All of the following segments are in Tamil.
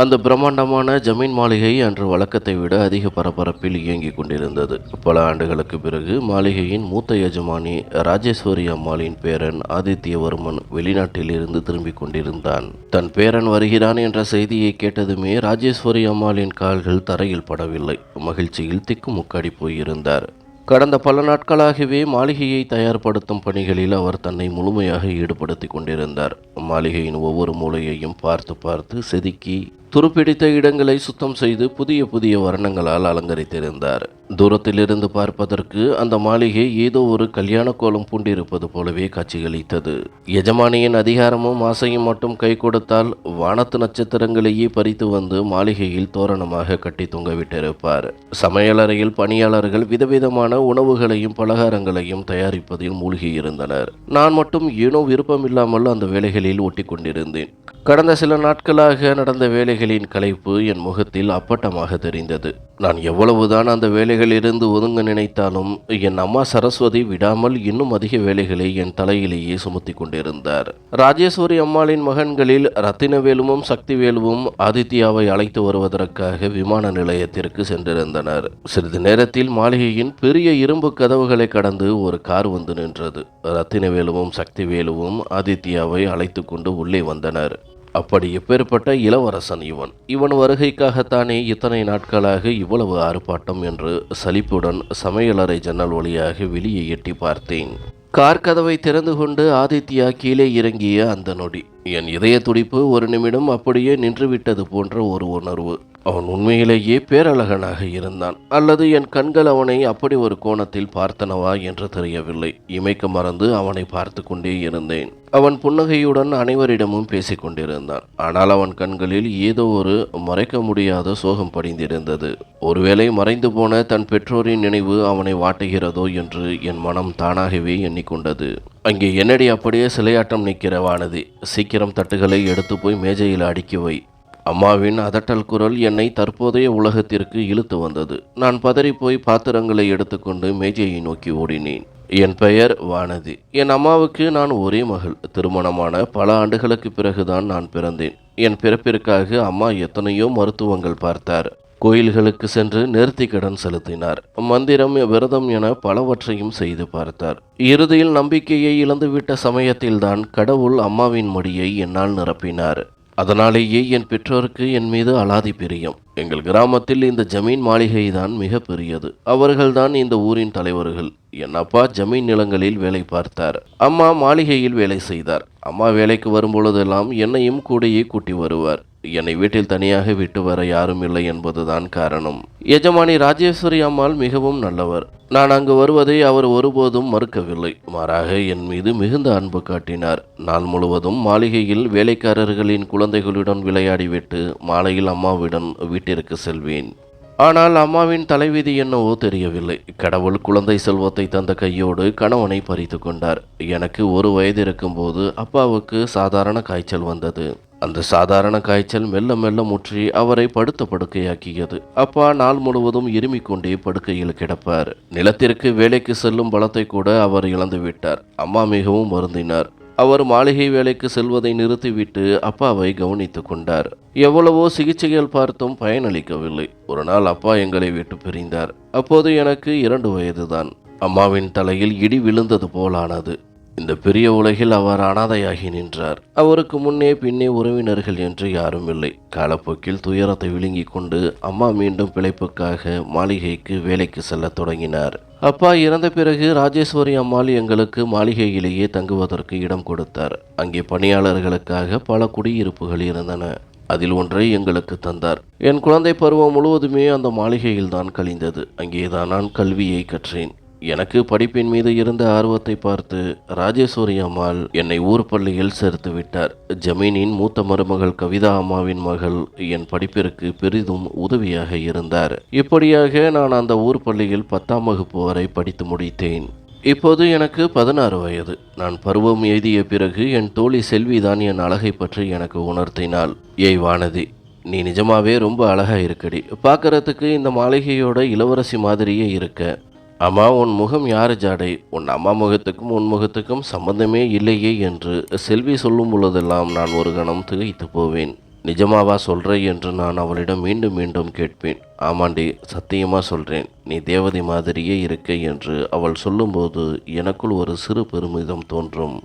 அந்த பிரம்மாண்டமான ஜமீன் மாளிகை அன்று வழக்கத்தை விட அதிக பரபரப்பில் இயங்கிக் கொண்டிருந்தது. பல ஆண்டுகளுக்கு பிறகு மாளிகையின் மூத்த எஜமானி ராஜேஸ்வரி அம்மாளின் பேரன் ஆதித்யவர்மன் வெளிநாட்டில் இருந்து திரும்பிக் கொண்டிருந்தான். தன் பேரன் வருகிறான் என்ற செய்தியை கேட்டதுமே ராஜேஸ்வரி அம்மாளின் கால்கள் தரையில் படவில்லை. மகிழ்ச்சியில் திக்குமுக்காடி போயிருந்தார். கடந்த பல நாட்களாகவே மாளிகையை தயார்படுத்தும் பணிகளில் அவர் தன்னை முழுமையாக ஈடுபடுத்திக் கொண்டிருந்தார். மாளிகையின் ஒவ்வொரு மூலையையும் பார்த்து பார்த்து செதுக்கி துருப்பிடித்த இடங்களை சுத்தம் செய்து புதிய புதிய வர்ணங்களால் அலங்கரித்திருந்தார். தூரத்திலிருந்து பார்ப்பதற்கு அந்த மாளிகை ஏதோ ஒரு கல்யாண கோலம் பூண்டிருப்பது போலவே காட்சியளித்தது. எஜமானியின் அதிகாரமும் ஆசையும் மட்டும் கை கொடுத்தால் வானத்து நட்சத்திரங்களையே பறித்து வந்து மாளிகையில் தோரணமாக கட்டி தொங்கவிட்டிருப்பார். சமையலறையில் பணியாளர்கள் விதவிதமான உணவுகளையும் பலகாரங்களையும் தயாரிப்பதில் மூழ்கியிருந்தனர். நான் மட்டும் ஏனோ விருப்பமில்லாமல் அந்த வேலைகளில் ஒட்டி கொண்டிருந்தேன் கடந்த சில நாட்களாக நடந்த வேலைகளின் கலைப்பு என் முகத்தில் அப்பட்டமாக தெரிந்தது. நான் எவ்வளவுதான் அந்த வேலைகளிலிருந்து ஒதுங்க நினைத்தாலும் என் அம்மா சரஸ்வதி விடாமல் இன்னும் அதிக வேலைகளை என் தலையிலேயே சுமத்தி கொண்டிருந்தார். ராஜேஸ்வரி அம்மாளின் மகன்களில் ரத்தினவேலுவும் சக்திவேலுவும் ஆதித்யாவை அழைத்து வருவதற்காக விமான நிலையத்திற்கு சென்றிருந்தனர். சிறிது நேரத்தில் மாளிகையின் பெரிய இரும்பு கதவுகளை கடந்து ஒரு கார் வந்து நின்றது. ரத்தினவேலுவும் சக்திவேலுவும் ஆதித்யாவை அழைத்து கொண்டு உள்ளே வந்தனர். அப்படி எப்பேற்பட்ட இளவரசன் இவன். இவன் வருகைக்காகத்தானே இத்தனை நாட்களாக இவ்வளவு ஆர்ப்பாட்டம் என்று சலிப்புடன் சமையலறை ஜன்னல் வழியாக வெளியே எட்டி பார்த்தேன். கார் கதவை திறந்து கொண்டு ஆதித்யா கீழே இறங்கிய அந்த நொடி. என் இதய துடிப்பு ஒரு நிமிடம் அப்படியே நின்றுவிட்டது போன்ற ஒரு உணர்வு. அவன் உண்மையிலேயே பேரழகனாக இருந்தான். அல்லது என் கண்கள் அவனை அப்படி ஒரு கோணத்தில் பார்த்தனவா என்று தெரியவில்லை. இமைக்க மறந்து அவனை பார்த்து கொண்டே இருந்தேன். அவன் புன்னகையுடன் அனைவரிடமும் பேசிக்கொண்டிருந்தான் ஆனால் அவன் கண்களில் ஏதோ ஒரு மறைக்க முடியாத சோகம் படிந்திருந்தது. ஒருவேளை மறைந்து போன தன் பெற்றோரின் நினைவு அவனை வாட்டுகிறதோ என்று என் மனம் தானாகவே எண்ணிக்கொண்டது. அங்கே என்னடி அப்படியே சிலையாட்டம் நிற்கிற வானதி. சீக்கிரம் தட்டுகளை எடுத்து போய் மேஜையில் அடுக்கி வை. அம்மாவின் அதட்டல் குரல் என்னை தற்போதைய உலகத்திற்கு இழுத்து வந்தது. நான் பதறிப்போய் பாத்திரங்களை எடுத்துக்கொண்டு மேஜையை நோக்கி ஓடினேன். என் பெயர் வானதி. என் அம்மாவுக்கு நான் ஒரே மகள். திருமணமான பல ஆண்டுகளுக்கு பிறகுதான் நான் பிறந்தேன். என் பிறப்பிற்காக அம்மா எத்தனையோ மருத்துவங்கள் பார்த்தார். கோயில்களுக்கு சென்று நேர்த்தி கடன் செலுத்தினார். மந்திரம் விரதம் என பலவற்றையும் செய்து பார்த்தார். இறுதியில் நம்பிக்கையை இழந்துவிட்ட சமயத்தில்தான் கடவுள் அம்மாவின் மடியை என்னால் நிரப்பினார். அதனாலேயே என் பெற்றோருக்கு என் மீது அலாதி பிரியம். எங்கள் கிராமத்தில் இந்த ஜமீன் மாளிகை தான் மிக பெரியது. அவர்கள்தான் இந்த ஊரின் தலைவர்கள். என் அப்பா ஜமீன் நிலங்களில் வேலை பார்த்தார். அம்மா மாளிகையில் வேலை செய்தார். அம்மா வேலைக்கு வரும்பொழுதெல்லாம் என்னையும் கூடையே கூட்டி வருவார். என்னை வீட்டில் தனியாக விட்டு வர யாரும் இல்லை என்பதுதான் காரணம். எஜமானி ராஜேஸ்வரி அம்மாள் மிகவும் நல்லவர். நான் அங்கு வருவதை அவர் ஒருபோதும் மறுக்கவில்லை. மாறாக என் மீது மிகுந்த அன்பு காட்டினார். நாள் முழுவதும் மாளிகையில் வேலைக்காரர்களின் குழந்தைகளுடன் விளையாடிவிட்டு மாலையில் அம்மாவிடம் வீட்டிற்கு செல்வேன். ஆனால் அம்மாவின் தலைவிதி என்னவோ தெரியவில்லை. கடவுள் குழந்தை செல்வத்தை தந்த கையோடு கணவனை பறித்து கொண்டார். எனக்கு ஒரு வயது இருக்கும்போது அப்பாவுக்கு சாதாரண காய்ச்சல் வந்தது. அந்த சாதாரண காய்ச்சல் மெல்ல மெல்ல முற்றி அவரை படுத்த படுக்கையாக்கியது அப்பா நாள் முழுவதும் இருமிக் கொண்டே படுக்கையில் கிடப்பார். நிலத்திற்கு வேலைக்கு செல்லும் பலத்தை கூட அவர் இழந்து விட்டார். அம்மா மிகவும் வருந்தினார். அவர் மாளிகை வேலைக்கு செல்வதை நிறுத்திவிட்டு அப்பாவை கவனித்துக் கொண்டார். எவ்வளவோ சிகிச்சைகள் பார்த்தும் பயனளிக்கவில்லை. ஒரு நாள் அப்பா எங்களை விட்டு பிரிந்தார். அப்போது எனக்கு இரண்டு வயதுதான். அம்மாவின் தலையில் இடி விழுந்தது போலானது. இந்த பெரிய உலகில் அவர் அனாதையாகி நின்றார். அவருக்கு முன்னே பின்னே உறவினர்கள் என்று யாரும் இல்லை. காலப்போக்கில் துயரத்தை விழுங்கிக் கொண்டு அம்மா மீண்டும் பிழைப்புக்காக மாளிகைக்கு வேலைக்கு செல்லத் தொடங்கினார். அப்பா இறந்த பிறகு ராஜேஸ்வரி அம்மாள் எங்களுக்கு மாளிகையிலேயே தங்குவதற்கு இடம் கொடுத்தார். அங்கே பணியாளர்களுக்காக பல குடியிருப்புகள் இருந்தன. அதில் ஒன்றை எங்களுக்கு தந்தார். என் குழந்தை பருவம் முழுவதுமே அந்த மாளிகையில்தான் கழிந்தது. அங்கேதான் நான் கல்வியை கற்றேன். எனக்கு படிப்பின் மீது இருந்த ஆர்வத்தை பார்த்து ராஜேஸ்வரி அம்மாள் என்னை ஊர் பள்ளியில் சேர்த்து விட்டார். ஜமீனின் மூத்த மருமகள் கவிதா அம்மாவின் மகள் என் படிப்பிற்கு பெரிதும் உதவியாக இருந்தார். இப்படியாக நான் அந்த ஊர் பள்ளியில் பத்தாம் வகுப்பு வரை படித்து முடித்தேன். இப்போது எனக்கு பதினாறு வயது. நான் பருவம் எய்திய பிறகு என் தோழி செல்விதான் என் அழகை பற்றி எனக்கு உணர்த்தினாள். ஏய் வானதி நீ நிஜமாவே ரொம்ப அழகா இருக்கடி. பார்க்கறதுக்கு இந்த மாளிகையோட இளவரசி மாதிரியே இருக்க. அம்மா உன் முகம் யாரு ஜாடை? உன் அம்மா முகத்துக்கும் உன் முகத்துக்கும் சம்பந்தமே இல்லையே என்று செல்வி சொல்லும் பொழுதெல்லாம் நான் ஒரு கணம் திகைத்து போவேன். நிஜமாவா சொல்ற என்று நான் அவளிடம் மீண்டும் மீண்டும் கேட்பேன். ஆமாண்டி சத்தியமா சொல்றேன். நீ தேவதை மாதிரியே இருக்க என்று அவள் சொல்லும்போது எனக்குள் ஒரு சிறு பெருமிதம் தோன்றும்.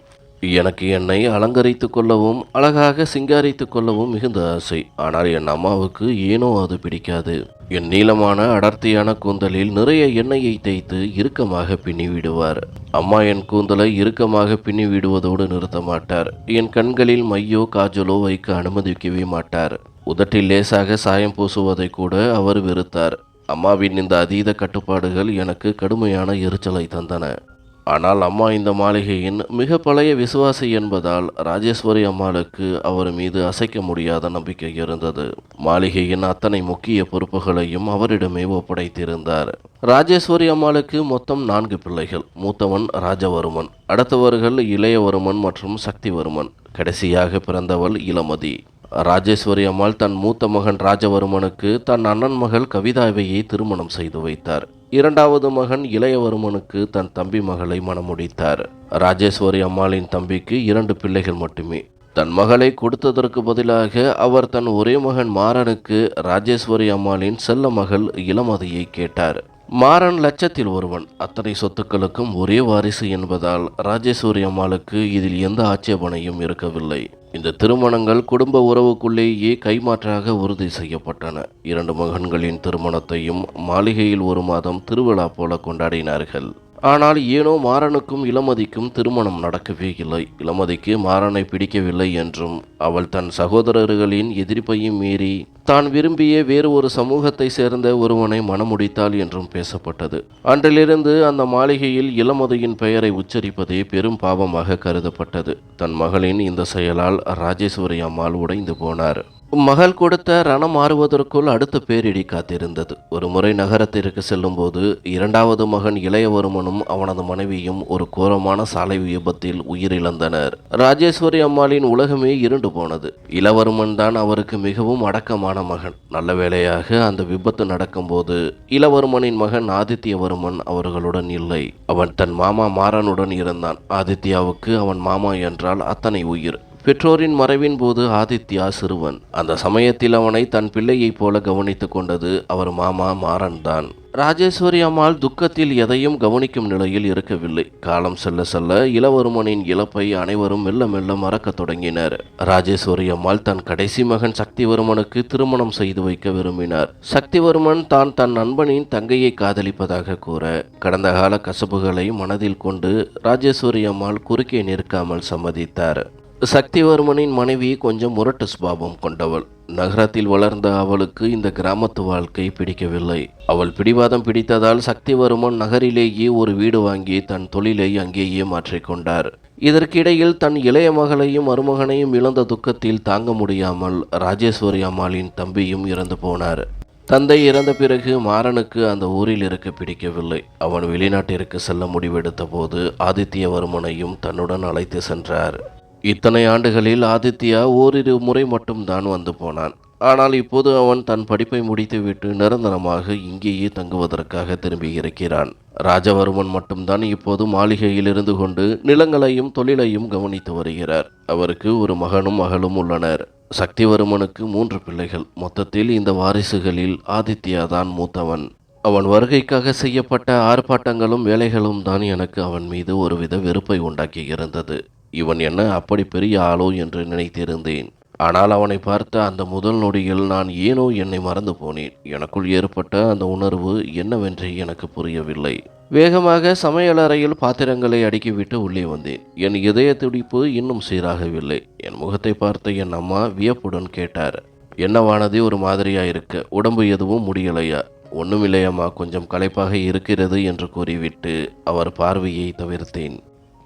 எனக்கு என்னை அலங்கரித்து கொள்ளவும் அழகாக சிங்காரித்து கொள்ளவும் மிகுந்த ஆசை. ஆனால் என் அம்மாவுக்கு ஏனோ அது பிடிக்காது. என் நீளமான அடர்த்தியான கூந்தலில் நிறைய எண்ணெயை தேய்த்து இறுக்கமாக பின்னி விடுவார் அம்மா என் கூந்தலை இறுக்கமாக பின்னி விடுவதோடு நிறுத்த மாட்டார். என் கண்களில் மையோ காஜலோ வைக்க அனுமதிக்கவே மாட்டார். உதட்டில் லேசாக சாயம் பூசுவதை கூட அவர் வெறுத்தார். அம்மாவின் இந்த அதீத கட்டுப்பாடுகள் எனக்கு கடுமையான எரிச்சலை தந்தன. ஆனால் அம்மா இந்த மாளிகையின் மிக பழைய விசுவாசி என்பதால் ராஜேஸ்வரி அம்மாளுக்கு அவர் மீது அசைக்க முடியாத நம்பிக்கை இருந்தது. மாளிகையின் அத்தனை முக்கிய பொறுப்புகளையும் அவரிடமே ஒப்படைத்திருந்தார். ராஜேஸ்வரி அம்மாளுக்கு மொத்தம் நான்கு பிள்ளைகள். மூத்தவன் ராஜவர்மன் அடுத்தவர்கள் இளையவர்மன் மற்றும் சக்திவர்மன். கடைசியாக பிறந்தவள் இளமதி. ராஜேஸ்வரி அம்மாள் தன் மூத்த மகன் ராஜவர்மனுக்கு தன் அண்ணன் மகள் கவிதாவையை திருமணம் செய்து வைத்தார். இரண்டாவது மகன் இளையவர்மனுக்கு தன் தம்பி மகளை மணமுடித்தார். ராஜேஸ்வரி அம்மாளின் தம்பிக்கு இரண்டு பிள்ளைகள் மட்டுமே. தன் மகளை கொடுத்ததற்கு பதிலாக அவர் தன் ஒரே மகன் மாறனுக்கு ராஜேஸ்வரி அம்மாளின் செல்ல மகள் இளமதியை கேட்டார். மாறன் லட்சத்தில் ஒருவன். அத்தனை சொத்துக்களுக்கும் ஒரே வாரிசு என்பதால் ராஜேஸ்வரி அம்மாளுக்கு இதில் எந்த ஆட்சேபனையும் இருக்கவில்லை. இந்த திருமணங்கள் குடும்ப உறவுக்குள்ளேயே கைமாற்றாக உறுதி செய்யப்பட்டன. இரண்டு மகன்களின் திருமணத்தையும் மாளிகையில் ஒரு மாதம் திருவிழா போல கொண்டாடினார்கள். ஆனால் ஏனோ மாறனுக்கும் இளமதிக்கும் திருமணம் நடக்கவே இல்லை. இளமதிக்கு மாறனை பிடிக்கவில்லை என்றும் அவள் தன் சகோதரர்களின் எதிர்ப்பையும் மீறி தான் விரும்பிய வேறு ஒரு சமூகத்தை சேர்ந்த ஒருவனை மணமுடித்தாள் என்றும் பேசப்பட்டது. அன்றிலிருந்து அந்த மாளிகையில் இளமதியின் பெயரை உச்சரிப்பதே பெரும் பாவமாக கருதப்பட்டது. தன் மகளின் இந்த செயலால் ராஜேஸ்வரி அம்மாள் உடைந்து போனார். மகள் கொடுத்த ரணம் மாறுவதற்குள் அடுத்த பேரிடி காத்திருந்தது. ஒரு முறை நகரத்திற்கு செல்லும்போது இரண்டாவது மகன் இளையவர்மனும் அவனது மனைவியும் ஒரு கோரமான சாலை விபத்தில் உயிரிழந்தனர். ராஜேஸ்வரி அம்மாளின் உலகமே இருண்டு போனது. இளவருமன் தான் அவருக்கு மிகவும் அடக்கமான மகன் நல்ல வேளையாக அந்த விபத்து நடக்கும்போது இளவர்மனின் மகன் ஆதித்யவர்மன் அவர்களுடன் இல்லை. அவன் தன் மாமா மாறனுடன் இருந்தான். ஆதித்யாவுக்கு அவன் மாமா என்றால் அத்தனை உயிர். பெற்றோரின் மறைவின் போது ஆதித்யா சிறுவன். அந்த சமயத்தில் அவனை தன் பிள்ளையைப் போல கவனித்து கொண்டது அவர் மாமா மாறன் தான். ராஜேஸ்வரி அம்மாள் துக்கத்தில் எதையும் கவனிக்கும் நிலையில் இருக்கவில்லை. காலம் செல்ல செல்ல இளவருமனின் இழப்பை அனைவரும் மெல்ல மெல்ல மறக்கத் தொடங்கினர். ராஜேஸ்வரி அம்மாள் தன் கடைசி மகன் சக்திவர்மனுக்கு திருமணம் செய்து வைக்க விரும்பினார். சக்திவர்மன் தான் தன் நண்பனின் தங்கையை காதலிப்பதாக கூற கடந்த கால கசப்புகளை மனதில் கொண்டு ராஜேஸ்வரி அம்மாள் குறுக்கே நிற்காமல் சம்மதித்தார். சக்திவர்மனின் மனைவி கொஞ்சம் முரட்டு சுபாவம் கொண்டவள். நகரத்தில் வளர்ந்த அவளுக்கு இந்த கிராமத்து வாழ்க்கை பிடிக்கவில்லை. அவள் பிடிவாதம் பிடித்ததால் சக்திவர்மன் நகரிலேயே ஒரு வீடு வாங்கி தன் தொழிலை அங்கேயே மாற்றிக்கொண்டார் இதற்கிடையில் தன் இளைய மகளையும் மருமகனையும் இழந்த துக்கத்தில் தாங்க முடியாமல் ராஜேஸ்வரி அம்மாளின் தம்பியும் இறந்து போனார். தந்தை இறந்த பிறகு மாறனுக்கு அந்த ஊரில் இருக்க பிடிக்கவில்லை. அவன் வெளிநாட்டிற்கு செல்ல முடிவெடுத்த போது ஆதித்யவர்மனையும் தன்னுடன் அழைத்து சென்றார். இத்தனை ஆண்டுகளில் ஆதித்யா ஓரிரு முறை மட்டும்தான் வந்து போனான். ஆனால் இப்போது அவன் தன் படிப்பை முடித்துவிட்டு நிரந்தரமாக இங்கேயே தங்குவதற்காக திரும்பி இருக்கிறான். ராஜவர்மன் மட்டும்தான் இப்போது மாளிகையில் இருந்து கொண்டு நிலங்களையும் தொழிலையும் கவனித்து வருகிறார். அவருக்கு ஒரு மகனும் மகளும் உள்ளனர். சக்திவர்மனுக்கு மூன்று பிள்ளைகள். மொத்தத்தில் இந்த வாரிசுகளில் ஆதித்யா தான் மூத்தவன். அவன் வருகைக்காக செய்யப்பட்ட ஆர்ப்பாட்டங்களும் வேலைகளும் தான் எனக்கு அவன் மீது ஒருவித வெறுப்பை உண்டாக்கி இருந்தது இவன் என்ன அப்படி பெரிய ஆளோ என்று நினைத்திருந்தேன். ஆனால் அவனை பார்த்த அந்த முதல் நொடியில் நான் ஏனோ என்னை மறந்து போனேன். எனக்குள் ஏற்பட்ட அந்த உணர்வு என்னவென்று எனக்கு புரியவில்லை. வேகமாக சமையலறையில் பாத்திரங்களை அடுக்கிவிட்டு உள்ளே வந்தேன். என் இதய துடிப்பு இன்னும் சீராகவில்லை. என் முகத்தை பார்த்த என் அம்மா வியப்புடன் கேட்டார். என்னவானது ஒரு மாதிரியா இருக்க? உடம்பு எதுவும் முடியலையா? ஒன்றுமில்லையம்மா கொஞ்சம் களைப்பாக இருக்கிறது என்று கூறிவிட்டு அவர் பார்வையை தவிர்த்தேன்.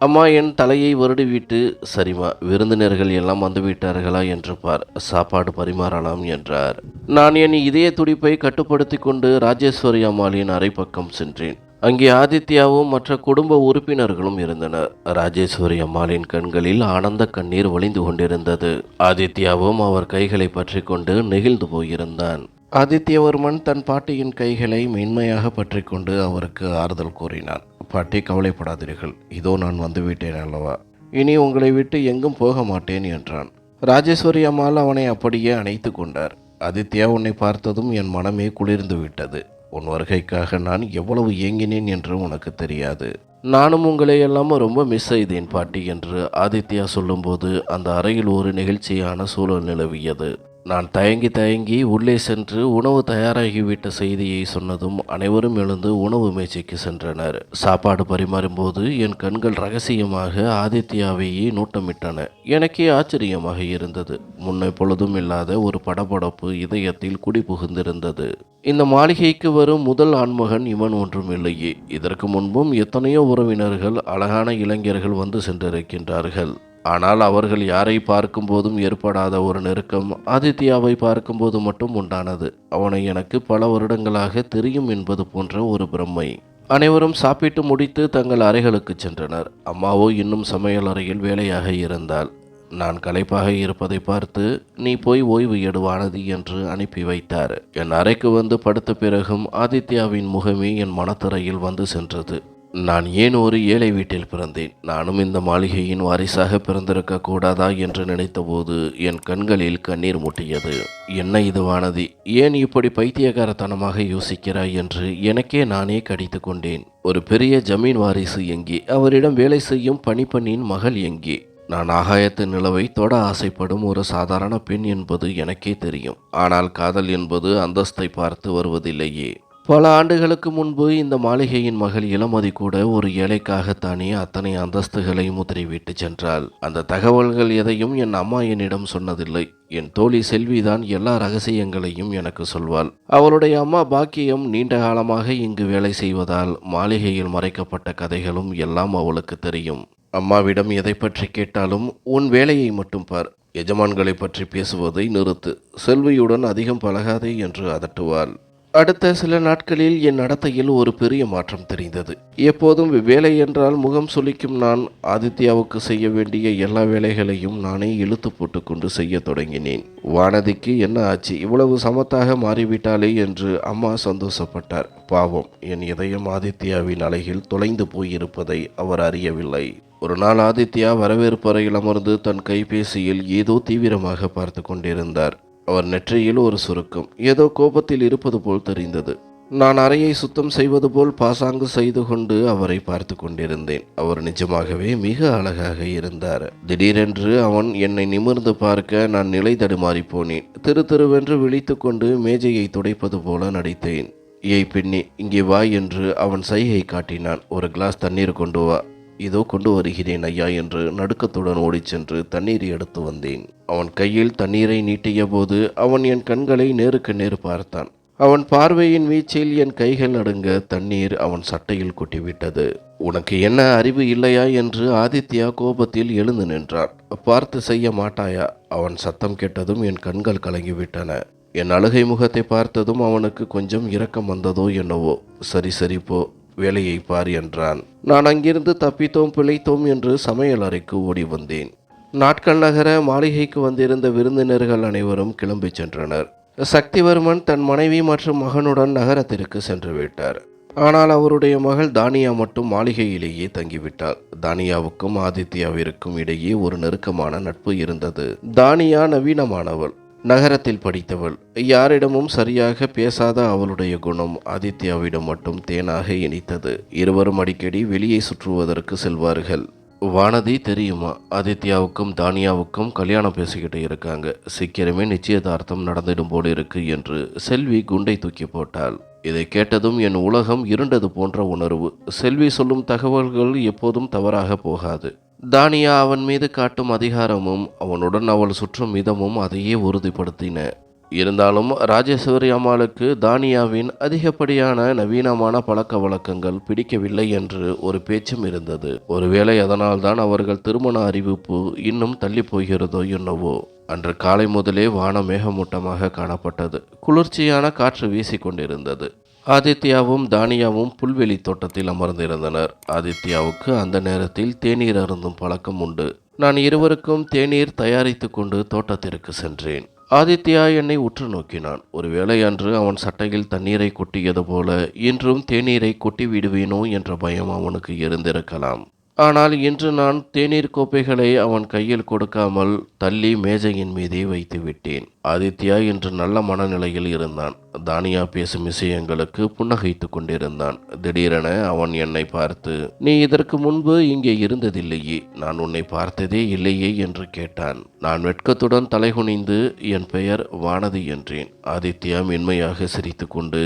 அம்மா என் தலையை வருடிவிட்டு சரிம்மா விருந்தினர்கள் எல்லாம் வந்துவிட்டார்களா என்று பார் சாப்பாடு பரிமாறலாம் என்றார். நான் என் இதய துடிப்பை கட்டுப்படுத்தி கொண்டு ராஜேஸ்வரி அம்மாளின் அறை பக்கம் சென்றேன். அங்கே ஆதித்யாவும் மற்ற குடும்ப உறுப்பினர்களும் இருந்தனர். ராஜேஸ்வரி அம்மாளின் கண்களில் ஆனந்த கண்ணீர் ஒளிந்து கொண்டிருந்தது. ஆதித்யாவும் அவர் கைகளை பற்றி கொண்டு நெகிழ்ந்து போயிருந்தான். ஆதித்யவர்மன் தன் பாட்டியின் கைகளை மென்மையாக பற்றி கொண்டு அவருக்கு ஆறுதல் கூறினான். பாட்டி கவலைப்படாதீர்கள். இதோ நான் வந்துவிட்டேன் அல்லவா? இனி உங்களை விட்டு எங்கும் போக மாட்டேன் என்றான். ராஜேஸ்வரி அம்மாள் அவனை அப்படியே அணைத்து கொண்டார். ஆதித்யா உன்னை பார்த்ததும் என் மனமே குளிர்ந்து விட்டது. உன் வருகைக்காக நான் எவ்வளவு ஏங்கினேன் என்று உனக்கு தெரியாது. நானும் உங்களை எல்லாம் ரொம்ப மிஸ் செய்தேன் பாட்டி என்று ஆதித்யா சொல்லும்போது அந்த அறையில் ஒரு நெகிழ்ச்சியான சூழல் நிலவியது. நான் தயங்கி தயங்கி உள்ளே சென்று உணவு தயாராகிவிட்ட செய்தியை சொன்னதும் அனைவரும் எழுந்து உணவு மேச்சைக்கு சென்றனர். சாப்பாடு பரிமாறும்போது என் கண்கள் ரகசியமாக ஆதித்யாவையே நோட்டமிட்டன. எனக்கே ஆச்சரியமாக இருந்தது. முன்ன பொழுதும் இல்லாத ஒரு படபடப்பு இதயத்தில் குடி புகுந்திருந்தது. இந்த மாளிகைக்கு வரும் முதல் ஆண்மகன் இவன் ஒன்றும் இல்லையே. இதற்கு முன்பும் எத்தனையோ உறவினர்கள் அழகான இளைஞர்கள் வந்து சென்றிருக்கின்றார்கள். ஆனால் அவர்கள் யாரை பார்க்கும்போதும் ஏற்படாத ஒரு நெருக்கம் ஆதித்யாவை பார்க்கும்போது மட்டும் உண்டானது. அவனை எனக்கு பல வருடங்களாக தெரியும் என்பது போன்ற ஒரு பிரம்மை. அனைவரும் சாப்பிட்டு முடித்து தங்கள் அறைகளுக்கு சென்றனர். அம்மாவோ இன்னும் சமையல் அறையில் வேலையாக இருந்தாள். நான் களைப்பாக இருப்பதை பார்த்து நீ போய் ஓய்வு எடுவானது என்று அனுப்பி வைத்தார். என் அறைக்கு வந்து படுத்த பிறகும் ஆதித்யாவின் முகமே என் மனத்திரையில் வந்து சென்றது. நான் ஏன் ஒரு ஏழை வீட்டில் பிறந்தேன்? நானும் இந்த மாளிகையின் வாரிசாக பிறந்திருக்க கூடாதா என்று நினைத்தபோது என் கண்களில் கண்ணீர் முட்டியது. என்ன இது வானதி? ஏன் இப்படி பைத்தியகாரத்தனமாக யோசிக்கிறாய் என்று எனக்கே நானே கடித்து கொண்டேன். ஒரு பெரிய ஜமீன் வாரிசு எங்கே? அவரிடம் வேலை செய்யும் பணிப்பெண்ணின் மகள் எங்கே? நான் ஆகாயத்து நிலவை தொட ஆசைப்படும் ஒரு சாதாரண பெண் என்பது எனக்கே தெரியும். ஆனால் காதல் என்பது அந்தஸ்தை பார்த்து வருவதில்லையே. பல ஆண்டுகளுக்கு முன்பு இந்த மாளிகையின் மகள் இளமதி கூட ஒரு ஏழைக்காகத்தானே அத்தனை அந்தஸ்துகளையும் உத்தரவிட்டு சென்றாள். அந்த தகவல்கள் எதையும் என் அம்மா என்னிடம் சொன்னதில்லை. என் தோழி செல்விதான் எல்லா ரகசியங்களையும் எனக்கு சொல்வாள். அவளுடைய அம்மா பாக்கியம் நீண்ட காலமாக இங்கு வேலை செய்வதால் மாளிகையில் மறைக்கப்பட்ட கதைகளும் எல்லாம் அவளுக்கு தெரியும். அம்மாவிடம் எதை பற்றி கேட்டாலும் உன் வேலையை மட்டும் பார். எஜமான்களை பற்றி பேசுவதை நிறுத்து. செல்வியுடன் அதிகம் பழகாதே என்று அதட்டுவாள். அடுத்த சில நாட்களில் என் நடத்தையில் ஒரு பெரிய மாற்றம் தெரிந்தது. எப்போதும் வேலை என்றால் முகம் சுளிக்கும் நான் ஆதித்யாவுக்கு செய்ய வேண்டிய எல்லா வேலைகளையும் நானே இழுத்து போட்டுக்கொண்டு செய்ய தொடங்கினேன். வானதிக்கு என்ன ஆச்சு? இவ்வளவு சமத்தாக மாறிவிட்டாளே என்று அம்மா சந்தோஷப்பட்டார். பாவம் என் இதயம் ஆதித்யாவின் அழகில் தொலைந்து போயிருப்பதை அவர் அறியவில்லை. ஒரு நாள் ஆதித்யா வரவேற்பறையில் அமர்ந்து தன் கைபேசியில் ஏதோ தீவிரமாக பார்த்து கொண்டிருந்தார். அவர் நெற்றியில் ஒரு சுருக்கம். ஏதோ கோபத்தில் இருப்பது போல் தெரிந்தது. நான் அறையை சுத்தம் செய்வது போல் பாசாங்கு செய்து கொண்டு அவரை பார்த்து கொண்டிருந்தேன். அவர் நிஜமாகவே மிக அழகாக இருந்தார். திடீரென்று அவன் என்னை நிமிர்ந்து பார்க்க நான் நிலை தடுமாறி போனேன். திரு திருவென்று விழித்து கொண்டு மேஜையை துடைப்பது போல நடித்தேன். ஏய் பின்னி இங்கே வா என்று அவன் சைகை காட்டினான். ஒரு கிளாஸ் தண்ணீர் கொண்டு வா. இதோ கொண்டு வருகிறேன் ஐயா என்று நடுக்கத்துடன் ஓடிச் சென்று தண்ணீரை எடுத்து வந்தேன். அவன் கையில் தண்ணீரை நீட்டிய போது அவன் என் கண்களை நேருக்கு நேர் பார்த்தான். அவன் பார்வையின் வீச்சில் என் கைகள் நடுங்க தண்ணீர் அவன் சட்டையில் கொட்டிவிட்டது. உனக்கு என்ன அறிவு இல்லையா? என்று ஆதித்யா கோபத்தில் எழுந்து நின்றான். பார்த்து செய்ய மாட்டாயா? அவன் சத்தம் கேட்டதும் என் கண்கள் கலங்கிவிட்டன. என் அழுகை முகத்தை பார்த்ததும் அவனுக்கு கொஞ்சம் இரக்கம் வந்ததோ என்னவோ. சரி சரி போ. வேலையை பார் என்றான். நான் அங்கிருந்து தப்பித்தோம் பிழைத்தோம் என்று சமையல் அறைக்கு ஓடி வந்தேன். நாட்கள் நகர மாளிகைக்கு வந்திருந்த விருந்தினர்கள் அனைவரும் கிளம்பி சென்றனர். சக்திவர்மன் தன் மனைவி மற்றும் மகனுடன் நகரத்திற்கு சென்று விட்டார். ஆனால் அவருடைய மகள் தானியா மட்டும் மாளிகையிலேயே தங்கிவிட்டாள். தானியாவுக்கும் ஆதித்யாவிற்கும் இடையே ஒரு நெருக்கமான நட்பு இருந்தது. தானியா நவீனமானவள். நகரத்தில் படித்தவள். யாரிடமும் சரியாக பேசாத அவளுடைய குணம் ஆதித்யாவிடம் மட்டும் தேனாக இனித்தது. இருவரும் அடிக்கடி வெளியே சுற்றுவதற்கு செல்வார்கள். வானதி தெரியுமா? ஆதித்யாவுக்கும் தானியாவுக்கும் கல்யாணம் பேசிக்கிட்டு இருக்காங்க. சீக்கிரமே நிச்சயதார்த்தம் நடந்திடும் போல இருக்கு என்று செல்வி குண்டை தூக்கி போட்டாள். இதை கேட்டதும் என் உலகம் இருண்டது போன்ற உணர்வு. செல்வி சொல்லும் தகவல்கள் எப்போதும் தவறாக போகாது. தானியா அவன் மீது காட்டும் அதிகாரமும் அவனுடன் அவள் சுற்றும் விதமும் அதையே உறுதிப்படுத்தின. இருந்தாலும் ராஜேஸ்வரி அம்மாளுக்கு தானியாவின் அதிகப்படியான நவீனமான பழக்க வழக்கங்கள் பிடிக்கவில்லை என்று ஒரு பேச்சும் இருந்தது. ஒருவேளை அதனால்தான் அவர்கள் திருமண அறிவிப்பு இன்னும் தள்ளி போகிறதோ என்னவோ. அன்று காலை முதலே வானம் மேகமூட்டமாக காணப்பட்டது. குளிர்ச்சியான காற்று வீசிக்கொண்டிருந்தது. ஆதித்யாவும் தானியாவும் புல்வெளி தோட்டத்தில் அமர்ந்திருந்தனர். ஆதித்யாவுக்கு அந்த நேரத்தில் தேநீர் அருந்தும் பழக்கம் உண்டு. நான் இருவருக்கும் தேநீர் தயாரித்து கொண்டு தோட்டத்திற்கு சென்றேன். ஆதித்யா என்னை உற்று நோக்கினான். ஒருவேளை அன்று அவன் சட்டையில் தண்ணீரை கொட்டியது போல இன்றும் தேநீரை கொட்டி விடுவேனோ என்ற பயம் அவனுக்கு இருந்திருக்கலாம். ஆனால் இன்று நான் தேநீர் கோப்பைகளை அவன் கையில் கொடுக்காமல் தள்ளி மேஜையின் மீதே வைத்து விட்டேன் ஆதித்யா இன்று நல்ல மனநிலையில் இருந்தான். தானியா பேசும் விஷயங்களுக்கு புன்னகைத்து கொண்டிருந்தான். திடீரென அவன் என்னை பார்த்து நீ இதற்கு முன்பு இங்கே இருந்ததில்லையே. நான் உன்னை பார்த்ததே இல்லையே என்று கேட்டான். நான் வெட்கத்துடன் தலைகுனிந்து என் பெயர் வானதி என்றேன். ஆதித்யா மென்மையாக சிரித்துக்கொண்டு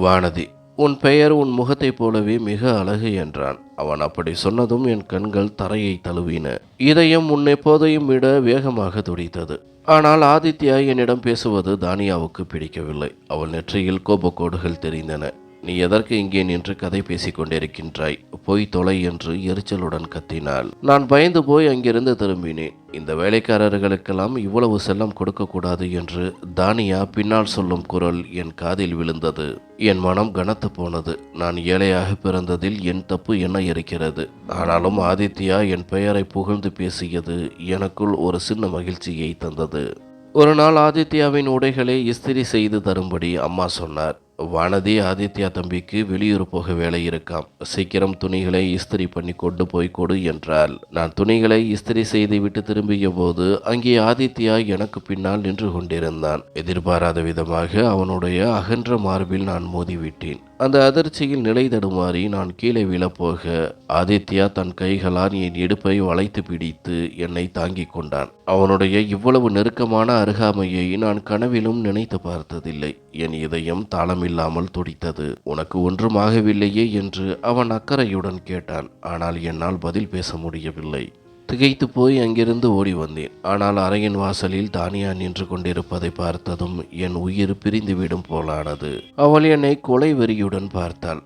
வானதி உன் பெயர் உன் முகத்தைப் போலவே மிக அழகு என்றான். அவன் அப்படி சொன்னதும் என் கண்கள் தரையை தழுவின. இதயம் எப்போதையும் விட வேகமாக துடித்தது. ஆனால் ஆதித்யா என்னிடம் பேசுவது தானியாவுக்கு பிடிக்கவில்லை. அவள் நெற்றியில் கோபக்கோடுகள் தெரிந்தன. நீ எதற்கு இங்கே நின்று கதை பேசிக் கொண்டிருக்கின்றாய்? போய் தொலை என்று எரிச்சலுடன் கத்தினாள். நான் பயந்து போய் அங்கிருந்து திரும்பினேன். இந்த வேலைக்காரர்களுக்கெல்லாம் இவ்வளவு செல்லம் கொடுக்கக்கூடாது என்று தானியா பின்னால் சொல்லும் குரல் என் காதில் விழுந்தது. என் மனம் கனத்து போனது. நான் ஏழையாக பிறந்ததில் என் தப்பு என்ன இருக்கிறது? ஆனாலும் ஆதித்யா என் பெயரை புகழ்ந்து பேசியது எனக்குள் ஒரு சின்ன மகிழ்ச்சியை தந்தது. ஒரு நாள் ஆதித்யாவின் உடைகளை இஸ்திரி செய்து தரும்படி அம்மா சொன்னார். வானதி ஆதித்யா தம்பிக்கு வெளியூர் போக வேலை இருக்காம். சீக்கிரம் துணிகளை இஸ்திரி பண்ணி கொண்டு போய் கொடு என்றாள். நான் துணிகளை இஸ்திரி செய்து விட்டு திரும்பிய போது அங்கே ஆதித்யா எனக்கு பின்னால் நின்று கொண்டிருந்தான். எதிர்பாராத விதமாக அவனுடைய அகன்ற மார்பில் நான் மோதிவிட்டேன். அந்த அதிர்ச்சியில் நிலை தடுமாறி நான் கீழே விழப்போக ஆதித்யா தன் கைகளால் என் இடுப்பை வளைத்து பிடித்து என்னை தாங்கிக் கொண்டான். அவனுடைய இவ்வளவு நெருக்கமான அருகாமையை நான் கனவிலும் நினைத்து பார்த்ததில்லை. என் இதயம் தாளமில்லாமல் துடித்தது. உனக்கு ஒன்றும் ஆகவில்லையே என்று அவன் அக்கறையுடன் கேட்டான். ஆனால் என்னால் பதில் பேச முடியவில்லை. திகைத்து போய் அங்கிருந்து ஓடி வந்தேன். ஆனால் அறையின் வாசலில் தானியா நின்று கொண்டிருப்பதை பார்த்ததும் என் உயிர் பிரிந்துவிடும் போலானது. அவள் என்னை கொலை வெறியுடன் பார்த்தாள்.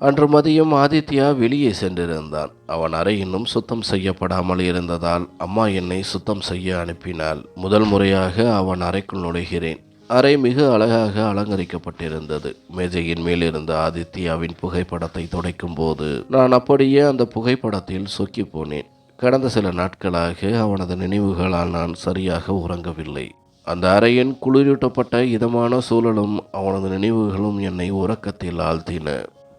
அன்று மதியம் ஆதித்யா வெளியே சென்றிருந்தான். அவன் அறை இன்னும் சுத்தம் செய்யப்படாமல் இருந்ததால் அம்மா என்னை சுத்தம் செய்ய அனுப்பினாள். முதல் முறையாக அவன் அறைக்குள் நுழைகிறேன். அறை மிக அழகாக அலங்கரிக்கப்பட்டிருந்தது. மேஜையின் மேல் இருந்த ஆதித்யாவின் புகைப்படத்தை துடைக்கும் போது நான் அப்படியே அந்த புகைப்படத்தில் சொக்கி போனேன். கடந்த சில நாட்களாக அவனது நினைவுகளால் நான் சரியாக உறங்கவில்லை. அந்த அறையின் குளிரூட்டப்பட்ட இதமான சூழலும் அவனது நினைவுகளும் என்னை உறக்கத்தில் ஆழ்த்தின.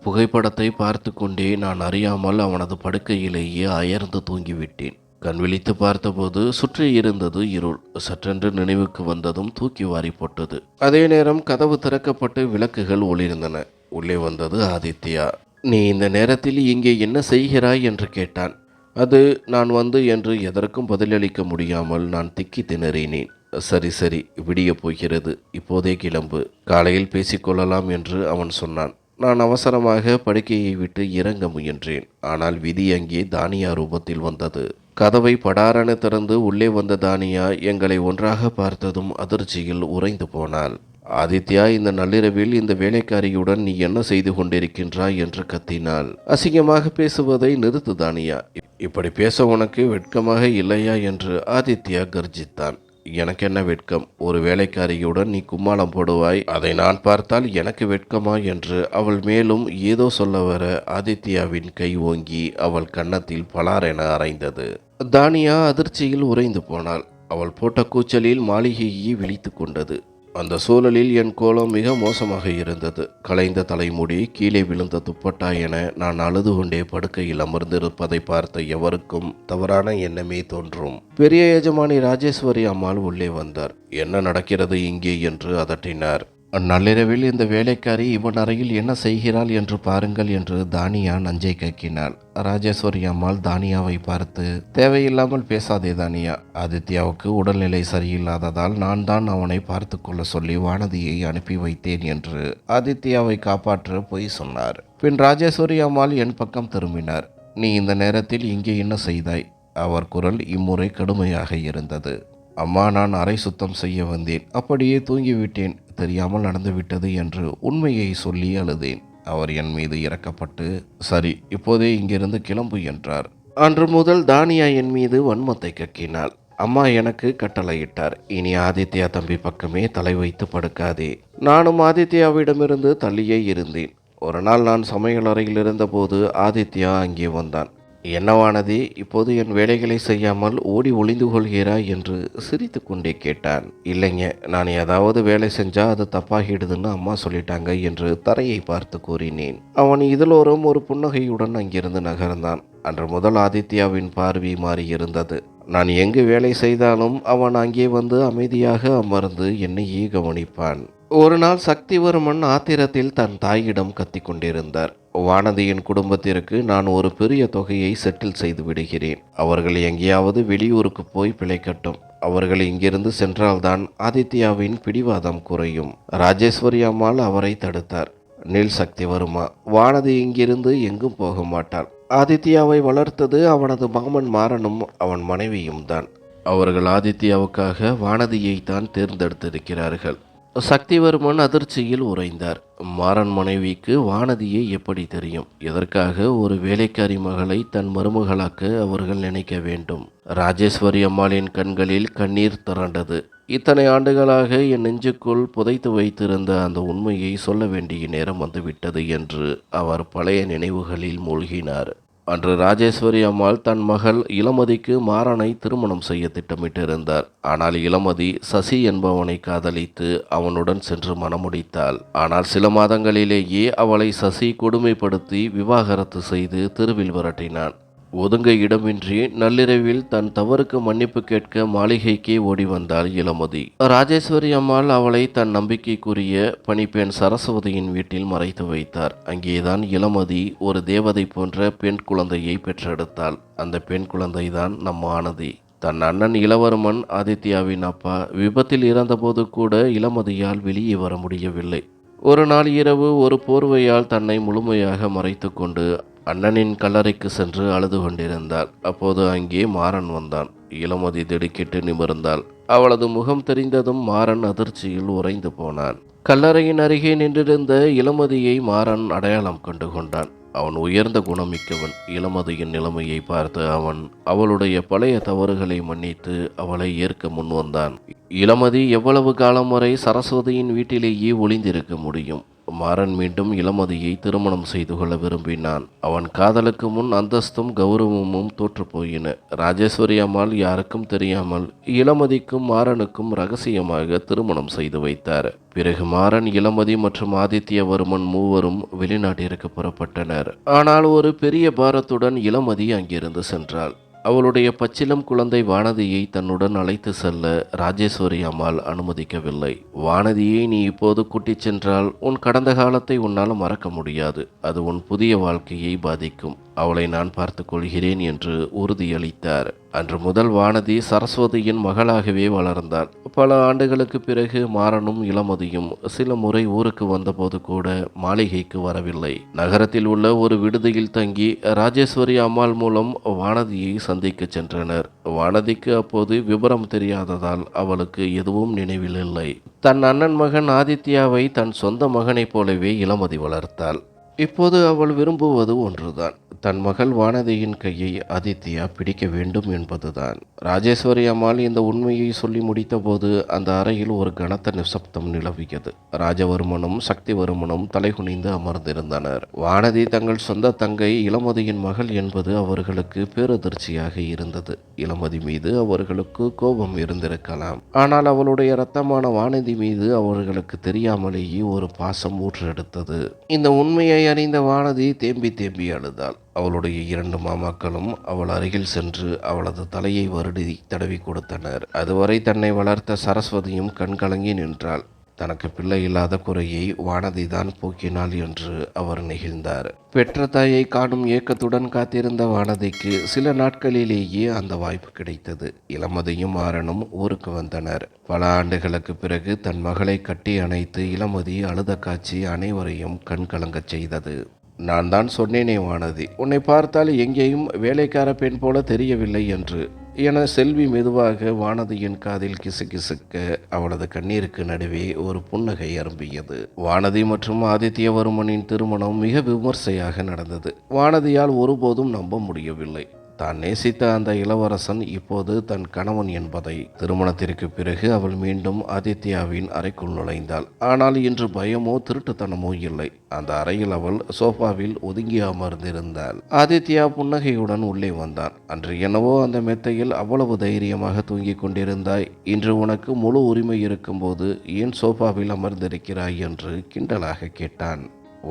புகைப்படத்தை பார்த்து கொண்டே நான் அறியாமல் அவனது படுக்கையிலேயே அயர்ந்து தூங்கிவிட்டேன். கண் விழித்து பார்த்தபோது சுற்றி இருந்தது இருள். சற்றென்று நினைவுக்கு வந்ததும் தூக்கி வாரி போட்டது அதே நேரம் கதவு திறக்கப்பட்டு விளக்குகள் ஒளிர்ந்தன. உள்ளே வந்தது ஆதித்யா. நீ இந்த நேரத்தில் இங்கே என்ன செய்கிறாய்? என்று கேட்டான். அது நான் வந்து என்று எதற்கும் பதிலளிக்க முடியாமல் நான் திக்கி திணறினேன். சரி சரி விடிய போகிறது. இப்போதே கிளம்பு. காலையில் பேசிக்கொள்ளலாம் என்று அவன் சொன்னான். நான் அவசரமாக படுக்கையை விட்டு இறங்க முயன்றேன். ஆனால் விதி அங்கே தானியா ரூபத்தில் வந்தது. கதவை படாரென திறந்து உள்ளே வந்த தானியா எங்களை ஒன்றாக பார்த்ததும் அதிர்ச்சியில் உறைந்து போனாள். ஆதித்யா இந்த நள்ளிரவில் இந்த வேலைக்காரியுடன் நீ என்ன செய்து கொண்டிருக்கின்றாய் என்று கத்தினாள். அசிங்கமாக பேசுவதை நிறுத்து தானியா. இப்படி பேச உனக்கு வெட்கமாக இல்லையா என்று ஆதித்யா கர்ஜித்தான். எனக்கு என்ன வெட்கம்? ஒரு வேலைக்காரியுடன் நீ கும்மாளம் போடுவாய். அதை நான் பார்த்தால் எனக்கு வெட்கமா என்று அவள் மேலும் ஏதோ சொல்ல வர ஆதித்யாவின் கை ஓங்கி அவள் கன்னத்தில் பலாரென அரைந்தது. தானியா அதிர்ச்சியில் உறைந்து போனாள். அவள் போட்ட கூச்சலில் மாளிகையை விழித்து கொண்டது. அந்த சூழலில் என் கோலம் மிக மோசமாக இருந்தது. கலைந்த தலைமுடி கீழே விழுந்த துப்பட்டா என நான் அழுது கொண்டே படுக்கையில் அமர்ந்திருப்பதை பார்த்த எவருக்கும் தவறான எண்ணமே தோன்றும். பெரிய எஜமானி ராஜேஸ்வரி அம்மாள் உள்ளே வந்தார். என்ன நடக்கிறது இங்கே? என்று அதட்டினார். நள்ளிரவில் இந்த வேலைக்காரி இவன் அறையில் என்ன செய்கிறாள் என்று பாருங்கள் என்று தானியா நஞ்சை கக்கினாள். ராஜேஸ்வரி அம்மாள் தானியாவை பார்த்து தேவையில்லாமல் பேசாதே தானியா. ஆதித்யாவுக்கு உடல்நிலை சரியில்லாததால் நான் தான் அவனை பார்த்து கொள்ள சொல்லி வானதியை அனுப்பி வைத்தேன் என்று ஆதித்யாவை காப்பாற்ற பொய் சொன்னார். பின் ராஜேஸ்வரி அம்மாள் என் பக்கம் திரும்பினார். நீ இந்த நேரத்தில் இங்கே என்ன செய்தாய்? அவர் குரல் இம்முறை கடுமையாக இருந்தது. அம்மா நான் அறை சுத்தம் செய்ய வந்தேன். அப்படியே தூங்கிவிட்டேன். தெரியாமல் நடந்துவிட்டது என்று உண்மையை சொல்லி அழுதேன். அவர் என் மீது இறக்கப்பட்டு சரி இப்போதே இங்கிருந்து கிளம்பு என்றார். அன்று முதல் தானியா என் மீது வன்மத்தை கக்கினாள். அம்மா எனக்கு கட்டளையிட்டார் இனி ஆதித்யா தம்பி பக்கமே தலை வைத்து படுக்காதே. நானும் ஆதித்யாவிடமிருந்து தள்ளியே இருந்தேன். ஒரு நாள் நான் சமையல் அறையில் இருந்தபோது ஆதித்யா அங்கே வந்தான். என்னவானது? இப்போது என் வேலைகளை செய்யாமல் ஓடி ஒளிந்து கொள்கிறாய் என்று சிரித்து கொண்டே கேட்டான். இல்லைங்க நான் ஏதாவது வேலை செஞ்சா அது தப்பாகிடுதுன்னு அம்மா சொல்லிட்டாங்க என்று தரையை பார்த்து கூறினேன். அவன் இதழோரம் ஒரு புன்னகையுடன் அங்கிருந்து நகர்ந்தான். அன்று முதல் ஆதித்யாவின் பார்வை மாறியிருந்தது. நான் எங்கு வேலை செய்தாலும் அவன் அங்கே வந்து அமைதியாக அமர்ந்து என்னையே கவனிப்பான். ஒரு நாள் சக்திவர்மன் ஆத்திரத்தில் தன் தாயிடம் கத்திக் கொண்டிருந்தார் வானதியின் குடும்பத்திற்கு நான் ஒரு பெரிய தொகையை செட்டில் செய்து விடுகிறேன். அவர்கள் எங்கேயாவது வெளியூருக்கு போய் பிழைக்கட்டும். அவர்கள் இங்கிருந்து சென்றால்தான் ஆதித்யாவின் பிடிவாதம் குறையும். ராஜேஸ்வரி அம்மாள் அவரை தடுத்தார். நீல் சக்திவர்மா வானதி இங்கிருந்து எங்கும் போக மாட்டாள். ஆதித்யாவை வளர்த்தது அவனது மாமன் மாறனும் அவன் மனைவியும் தான். அவர்கள் ஆதித்யாவுக்காக வானதியை தான் தேர்ந்தெடுத்திருக்கிறார்கள். சக்திவர்மன் அதிர்ச்சியில் உறைந்தார். மாறன் மனைவிக்கு வானதியை எப்படி தெரியும்? எதற்காக ஒரு வேலைக்காரி மகளை தன் மருமகளாக்க அவர்கள் நினைக்க வேண்டும்? ராஜேஸ்வரி அம்மாளின் கண்களில் கண்ணீர் திரண்டது. இத்தனை ஆண்டுகளாக என் நெஞ்சுக்குள் புதைத்து வைத்திருந்த அந்த உண்மையை சொல்ல வேண்டிய நேரம் வந்துவிட்டது என்று அவர் பழைய நினைவுகளில் மூழ்கினார். அன்று ராஜேஸ்வரி அம்மாள் தன் மகள் இளமதிக்கு மாறனை திருமணம் செய்ய திட்டமிட்டிருந்தார். ஆனால் இளமதி சசி என்பவனை காதலித்து அவனுடன் சென்று மனமுடித்தாள் ஆனால் சில மாதங்களிலேயே அவளை சசி கொடுமைப்படுத்தி விவாகரத்து செய்து தெருவில் விரட்டினான். ஒதுங்க இடமின்றி நள்ளிரவில் தன் தவறுக்கு மன்னிப்பு கேட்க மாளிகைக்கே ஓடி வந்தாள் இளமதி. ராஜேஸ்வரி அம்மாள் அவளை தன் நம்பிக்கைக்குரிய பணிப்பெண் சரஸ்வதியின் வீட்டில் மறைத்து வைத்தார். அங்கேதான் இளமதி ஒரு தேவதை போன்ற பெண் குழந்தையை பெற்றெடுத்தாள். அந்த பெண் குழந்தைதான் நம் ஆனதி தன் அண்ணன் இளவர்மன் ஆதித்யாவின் அப்பா விபத்தில் இறந்தபோது கூட இளமதியால் வெளியே வர முடியவில்லை. ஒரு நாள் இரவு ஒரு போர்வையால் தன்னை முழுமையாக மறைத்து கொண்டு அண்ணனின் கல்லறைக்கு சென்று அழுது கொண்டிருந்தாள். அப்போது அங்கே மாறன் வந்தான். இளமதி திடுக்கிட்டு நிமிர்ந்தாள். அவளது முகம் தெரிந்ததும் மாறன் அதிர்ச்சியில் உறைந்து போனான். கல்லறையின் அருகே நின்றிருந்த இளமதியை மாறன் அடையாளம் கண்டு கொண்டான். அவன் உயர்ந்த குணமிக்கவன். இளமதியின் நிலைமையை பார்த்து அவன் அவளுடைய பழைய தவறுகளை மன்னித்து அவளை ஏற்க முன்வந்தான். இளமதி எவ்வளவு காலம் வரை சரஸ்வதியின் வீட்டிலேயே ஒளிந்திருக்க முடியும்? மாறன் மீண்டும் இளமதியை திருமணம் செய்து கொள்ள விரும்பினான். அவன் காதலுக்கு முன் அந்தஸ்தும் கௌரவமும் தோற்றுப்போயின ராஜேஸ்வரி அம்மாள் யாருக்கும் தெரியாமல் இளமதிக்கும் மாறனுக்கும் ரகசியமாக திருமணம் செய்து வைத்தார். பிறகு மாறன் இளமதி மற்றும் ஆதித்யவர்மன் மூவரும் வெளிநாட்டிற்கு புறப்பட்டனர். ஆனால் ஒரு பெரிய பாரத்துடன் இளமதி அங்கிருந்து சென்றாள். அவளுடைய பச்சிலம் குழந்தை வானதியை தன்னுடன் அழைத்து செல்ல ராஜேஸ்வரி அம்மாள் அனுமதிக்கவில்லை. வானதியை நீ இப்போது கூட்டிச் சென்றால் உன் கடந்த காலத்தை உன்னால் மறக்க முடியாது. அது உன் புதிய வாழ்க்கையை பாதிக்கும். அவளை நான் பார்த்து கொள்கிறேன் என்று உறுதியளித்தார். அன்று முதல் வானதி சரஸ்வதியின் மகளாகவே வளர்ந்தாள். பல ஆண்டுகளுக்கு பிறகு மாறனும் இளமதியும் சில முறை ஊருக்கு வந்தபோது கூட மாளிகைக்கு வரவில்லை. நகரத்தில் உள்ள ஒரு விடுதியில் தங்கி ராஜேஸ்வரி அம்மாள் மூலம் வானதியை சந்திக்க சென்றனர். வானதிக்கு அப்போது விவரம் தெரியாததால் அவளுக்கு எதுவும் நினைவில் இல்லை தன் அண்ணன் மகன் ஆதித்யாவை தன் சொந்த மகனைப் போலவே இளமதி வளர்த்தாள். இப்போது அவள் விரும்புவது ஒன்றுதான். தன் மகள் வானதியின் கையை ஆதித்யா பிடிக்க வேண்டும் என்பதுதான். ராஜேஸ்வரி அம்மாள் இந்த உண்மையை சொல்லி முடித்தபோது அந்த அறையில் ஒரு கனத்த நிசப்தம் நிலவியது. ராஜவர்மனும் சக்திவர்மனும் தலைகுனிந்து அமர்ந்திருந்தனர். வானதி தங்கள் சொந்த தங்கை இளமதியின் மகள் என்பது அவர்களுக்கு பேரதிர்ச்சியாக இருந்தது. இளமதி மீது அவர்களுக்கு கோபம் இருந்திருக்கலாம். ஆனால் அவளுடைய ரத்தமான வானதி மீது அவர்களுக்கு தெரியாமலேயே ஒரு பாசம் ஊற்றெடுத்தது. இந்த உண்மையை அறிந்த வானதி தேம்பி தேம்பி அழுதாள். அவளுடைய இரண்டு மாமாக்களும் அவள் அருகில் சென்று அவளது தலையை வருடி தடவி கொடுத்தனர். அதுவரை தன்னை வளர்த்த சரஸ்வதியும் கண்கலங்கி நின்றாள். தனக்கு பிள்ளை இல்லாத குறையை வானதி தான் போக்கினாள் என்று அவர் நெகிழ்ந்தார். பெற்ற தாயை காணும் ஏக்கத்துடன் காத்திருந்த வானதிக்கு சில நாட்களிலேயே அந்த வாய்ப்பு கிடைத்தது. இளமதியும் ஆரனும் ஊருக்கு வந்தனர். பல ஆண்டுகளுக்கு பிறகு தன் மகளை கட்டி அணைத்து இளமதி அழுத காட்சி அனைவரையும் கண்கலங்கச் செய்தது. நான் தான் சொன்னேனே வானதி. உன்னை பார்த்தால் எங்கேயும் வேலைக்கார பெண் போல தெரியவில்லை என்று என செல்வி மெதுவாக வானதியின் காதில் கிசுகிசுக்க அவளது கண்ணீருக்கு நடுவே ஒரு புன்னகை அரும்பியது. வானதி மற்றும் ஆதித்யவர்மனின் திருமணம் மிக விமர்சையாக நடந்தது. வானதியால் ஒருபோதும் நம்ப முடியவில்லை. தான் நேசித்த அந்த இளவரசன் இப்போது தன் கணவன் என்பதை திருமணத்திற்கு பிறகு அவள் மீண்டும் ஆதித்யாவின் அறைக்குள் நுழைந்தாள். ஆனால் இன்று பயமோ திருட்டுத்தனமோ இல்லை. அந்த அறையில் அவள் சோஃபாவில் ஒதுங்கி அமர்ந்திருந்தாள். ஆதித்யா புன்னகையுடன் உள்ளே வந்தான். அன்று என்னவோ அந்த மெத்தையில் அவ்வளவு தைரியமாக தூங்கிக் கொண்டிருந்தாய். இன்று உனக்கு முழு உரிமை இருக்கும்போது ஏன் சோஃபாவில் அமர்ந்திருக்கிறாய் என்று கிண்டலாக கேட்டான்.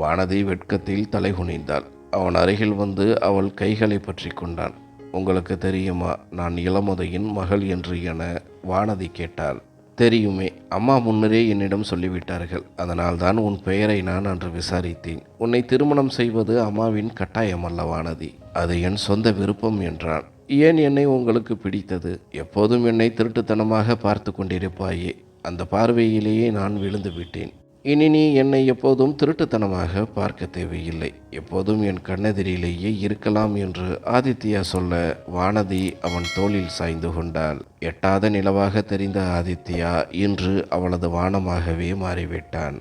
வானதி வெட்கத்தில் தலைகுனிந்தாள். அவன் அருகில் வந்து அவள் கைகளை பற்றி கொண்டான். உங்களுக்கு தெரியுமா நான் இளமுதையின் மகள் என்று என வானதி கேட்டாள். தெரியுமே அம்மா முன்னரே என்னிடம் சொல்லிவிட்டார்கள். அதனால் தான் உன் பெயரை நான் அன்று விசாரித்தேன். உன்னை திருமணம் செய்வது அம்மாவின் கட்டாயம் அல்ல வானதி. அது என் சொந்த விருப்பம் என்றான். ஏன் என்னை உங்களுக்கு பிடித்தது? எப்போதும் என்னை திருட்டுத்தனமாக பார்த்து கொண்டிருப்பாயே. அந்த பார்வையிலேயே நான் விழுந்து விட்டேன். இனி நீ என்னை எப்போதும் திருட்டுத்தனமாக பார்க்க தேவையில்லை. எப்போதும் என் கண்ணெதிரிலேயே இருக்கலாம் என்று ஆதித்யா சொல்ல வானதி அவன் தோளில் சாய்ந்து கொண்டாள். எட்டாத நிலவாக தெரிந்த ஆதித்யா இன்று அவளது வானமாகவே மாறிவிட்டான்.